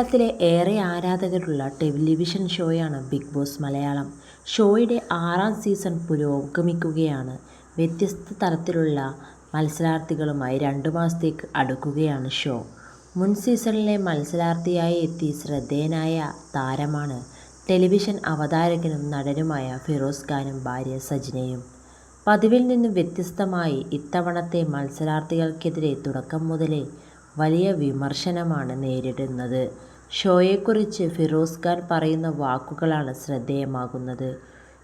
മലയാളത്തിലെ ഏറെ ആരാധകരുള്ള ടെലിവിഷൻ ഷോയാണ് ബിഗ് ബോസ് മലയാളം. ഷോയുടെ ആറാം സീസൺ പുരോഗമിക്കുകയാണ്. വ്യത്യസ്ത തരത്തിലുള്ള മത്സരാർത്ഥികളുമായി രണ്ടു മാസത്തേക്ക് അടുക്കുകയാണ് ഷോ. മുൻ സീസണിലെ മത്സരാർത്ഥിയായി എത്തി ശ്രദ്ധേയനായ താരമാണ് ടെലിവിഷൻ അവതാരകനും നടനുമായ ഫിറോസ് ഖാനും ഭാര്യ സജിനയും പതിവിൽ നിന്നും വ്യത്യസ്തമായി ഇത്തവണത്തെ മത്സരാർത്ഥികൾക്കെതിരെ തുടക്കം മുതലേ വലിയ വിമർശനമാണ് നേരിടുന്നത്. ഷോയെക്കുറിച്ച് ഫിറോസ് ഖാൻ പറയുന്ന വാക്കുകളാണ് ശ്രദ്ധേയമാകുന്നത്.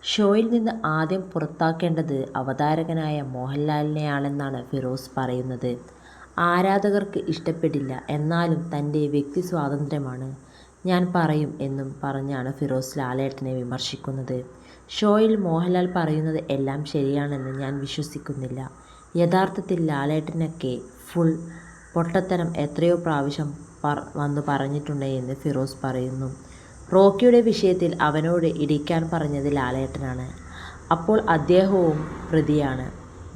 ഷോയിൽ നിന്ന് ആദ്യം പുറത്താക്കേണ്ടത് അവതാരകനായ മോഹൻലാലിനെയാണെന്നാണ് ഫിറോസ് പറയുന്നത്. ആരാധകർക്ക് ഇഷ്ടപ്പെടില്ല. എന്നാലും തന്റെ വ്യക്തി സ്വാതന്ത്ര്യമാണ്. ഞാൻ പറയും എന്നും പറഞ്ഞാണ് ഫിറോസ് ലാലേട്ടനെ വിമർശിക്കുന്നത്. ഷോയിൽ മോഹൻലാൽ പറയുന്നത് എല്ലാം ശരിയാണെന്ന് ഞാൻ വിശ്വസിക്കുന്നില്ല. യഥാർത്ഥത്തിൽ ലാലേട്ടനൊക്കെ ഫുൾ പൊട്ടത്തരം എത്രയോ പ്രാവശ്യം വന്നു പറഞ്ഞിട്ടുണ്ട് എന്ന് ഫിറോസ് പറയുന്നു. റോക്കിയുടെ വിഷയത്തിൽ അവനോട് ഇടിക്കാൻ പറഞ്ഞത് ലാലേട്ടനാണ്. അപ്പോൾ അദ്ദേഹവും പ്രതിയാണ്.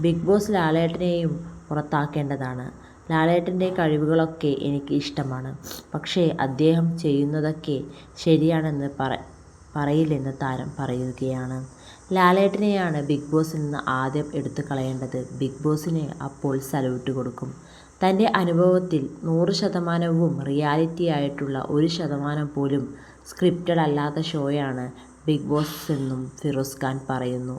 ബിഗ് ബോസ് ലാലേട്ടനെയും പുറത്താക്കേണ്ടതാണ്. ലാലേട്ടന്റെ കഴിവുകളൊക്കെ എനിക്ക് ഇഷ്ടമാണ്. പക്ഷേ അദ്ദേഹം ചെയ്യുന്നതൊക്കെ ശരിയാണെന്ന് പറ പറയില്ലെന്ന് താരം പറയുകയാണ്. ലാലേട്ടനെയാണ് ബിഗ് ബോസിൽ നിന്ന് ആദ്യം എടുത്തു കളയേണ്ടത് ബിഗ് ബോസിനെ അപ്പോൾ സല്യൂട്ട് കൊടുക്കും. തന്റെ അനുഭവത്തിൽ നൂറ് ശതമാനവും റിയാലിറ്റി ആയിട്ടുള്ള ഒരു ശതമാനം പോലും സ്ക്രിപ്റ്റഡ് അല്ലാത്ത ഷോയാണ് ബിഗ് ബോസ് എന്നും ഫിറോസ് ഖാൻ പറയുന്നു.